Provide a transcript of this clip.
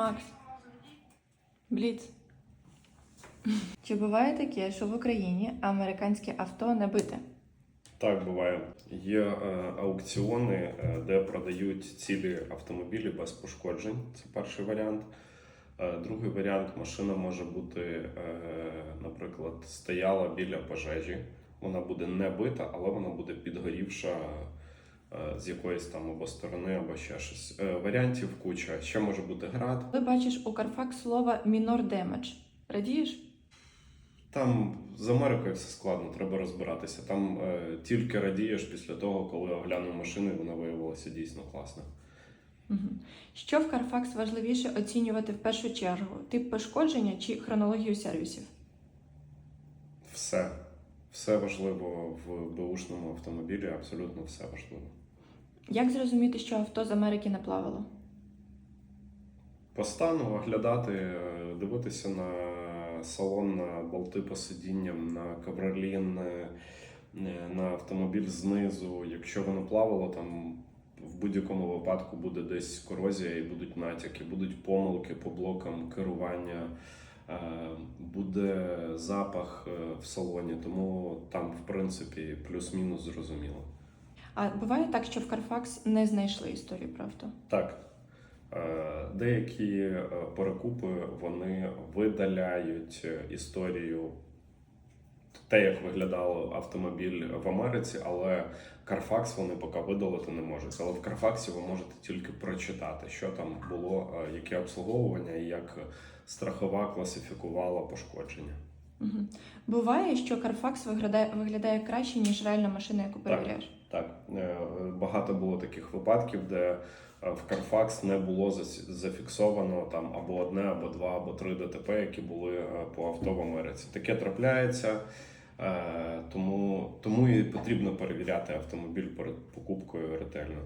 Макс. Бліц. Чи буває таке, що в Україні американське авто не бите? Так, буває. Є е, аукціони, е, де продають цілі автомобілі без пошкоджень. Це перший варіант. Е, другий варіант машина може бути, е, наприклад, стояла біля пожежі. Вона буде не бита, але вона буде підгорівша з якоїсь там або сторони, або ще щось. Е, варіантів куча. Ще може бути град. Коли бачиш у Carfax слово мінор демедж, радієш? Там з Америкою все складно, треба розбиратися. Там е, тільки радієш після того, коли оглянув машину, і вона виявилася дійсно класна. Угу. Що в Carfax важливіше оцінювати в першу чергу? Тип пошкодження чи хронологію сервісів? Все. Все важливо в беушному автомобілі, абсолютно все важливо. Як зрозуміти, що авто з Америки не плавало? По стану оглядати, е, дивитися на салон, на болти по сидінням, на ковролін, е, на автомобіль знизу. Якщо воно плавало, там в будь-якому випадку буде десь корозія і будуть натяки, будуть помилки по блокам керування, е, буде запах е, в салоні, тому там, в принципі, плюс-мінус зрозуміло. А буває так, що в Carfax не знайшли історію про авто. Так. Е, Деякі е, перекупи вони видаляють е, історію те, як виглядав автомобіль в Америці, але Carfax вони поки видалити не можуть. Але в Carfax ви можете тільки прочитати, що там було, яке обслуговування і як страхова класифікувала пошкодження. Угу. Буває, що Carfax виглядає, виглядає краще, ніж реальна машина, яку перевіряєш. Так, е, багато було таких випадків, де е, в Carfax не було зафіксовано там або одне, або два, або три ДТП, які були е, по авто в Америці. Таке трапляється, тому, тому і потрібно перевіряти автомобіль перед покупкою ретельно.